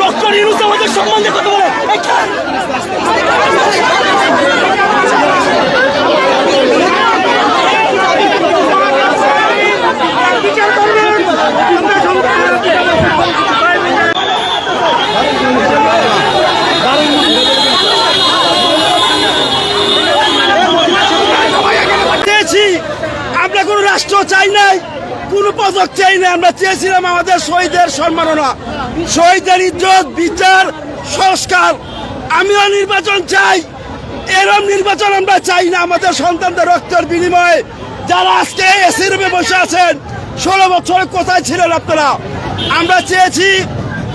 Doctor Yunus আমাদের সম্মান দিয়ে কথা বলে নাই আমরা চেয়েছিলাম আমাদের শহীদের সম্মাননা, শহীদের ইজ্জত, বিচার, সংস্কার। আমিও নির্বাচন চাই, এরম নির্বাচন আমরা চাই না। আমাদের সন্তানদের রক্তের বিনিময়ে যারা আজকে এসি রুমে বসে আছেন, ষোলো বছরে কোথায় ছিলেন আপনারা? আমরা চেয়েছি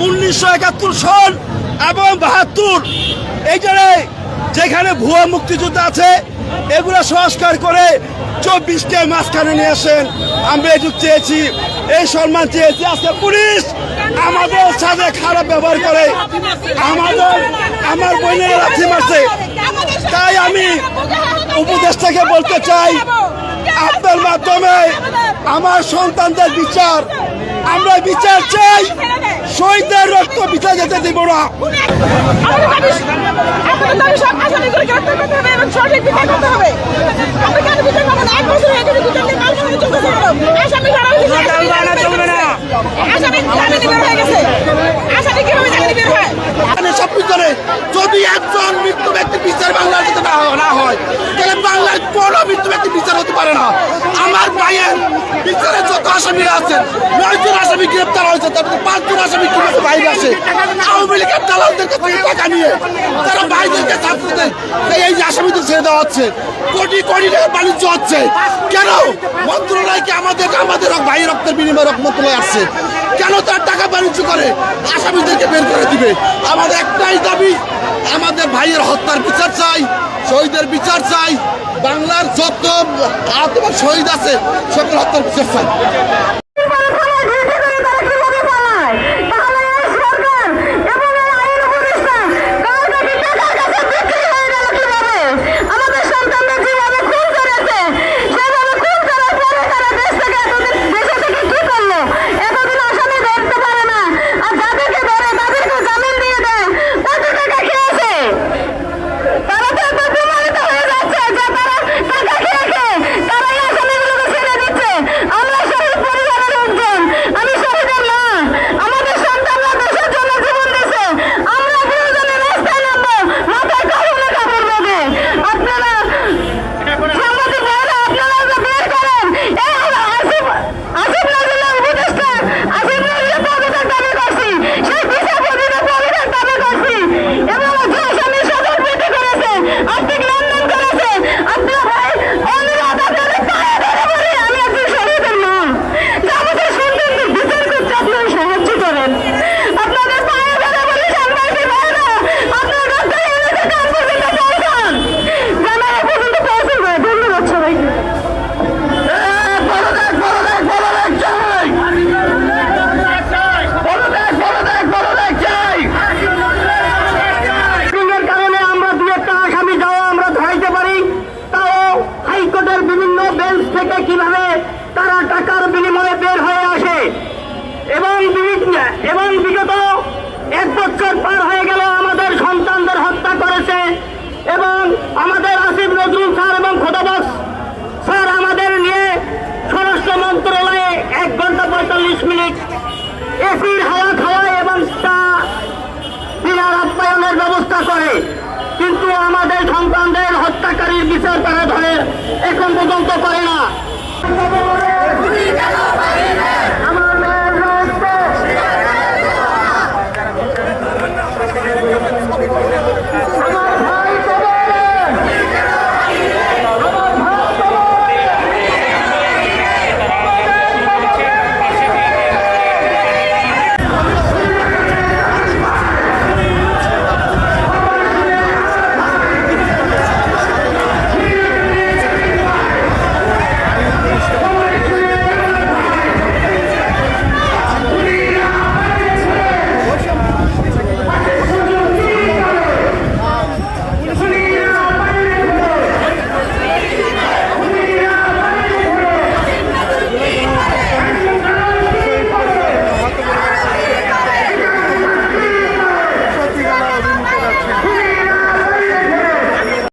উনিশশো একাত্তর সন এবং বাহাত্তর। এইখানে যেখানে ভুয়া মুক্তিযুদ্ধ আছে, এগুলো সংস্কার করে চব্বিশকে মাঝখানে নিয়ে আসেন। আমরা এটুক চেয়েছি, এই সম্মান চেয়েছি। আজকে পুলিশ আমাদের সাথে খারাপ ব্যবহার করে। আমাদের, আমার বোনের লাথি মারছে। তাই আমি উপদেষ্টাকে বলতে চাই, আপনার মাধ্যমে আমার সন্তানদের বিচার। আমরা বিচার চাই, শহীদদের রক্ত বিছা যেতে দেব না। সঠিক বিচার করতে হবে আমরা কেন বিচার পাবো না এক বছর হয়ে গেছে বিচার নিয়ে কাল পর্যন্ত চলতেছে কেন? আসামি ধরা হয়েছে আসামি জামিনে বের হয়ে গেছে আসামি কীভাবে জামিনে বের হয় মানে সব যদি একজন মৃত্যু ব্যক্তি বিচার বাংলার যাতে না হয়, তাহলে বাংলার কোনো মৃত্যু ব্যক্তি বিচার হতে পারে না। আমার ভাইয়ের বিচারে যত আসামি আছেন গ্রেপ্তার হয়েছে, তারপরে পাঁচজন আসামি কীভাবে বাইরে আসে। আওয়ামী লীগের দালালদের কাছ থেকে টাকা নিয়ে তারা বাইরেকে ছাত্রদের এই যে দেওয়া হচ্ছে, কোটি কোটি টাকা বাণিজ্য হচ্ছে। কেন? মন্ত্রণালয়কে আমাদের আমাদের ভাই রক্তের বিনিময়ে রক্ত আসছে? কেন তার টাকা বাণিজ্য করে? আসামিদেরকে বের করে দিবে। আমাদের একটাই দাবি, আমাদের ভাইয়ের হত্যার বিচার চাই, শহীদের বিচার চাই। বাংলার যত আহত শহীদ আছে, সকল হত্যার বিচার চাই। এসির হাওয়া খাওয়া এবং তা বিনার আপ্যায়নের ব্যবস্থা করে। কিন্তু আমাদের সন্তানদের হত্যাকারীর বিচার তারা ধরে এখন পর্যন্ত করে না।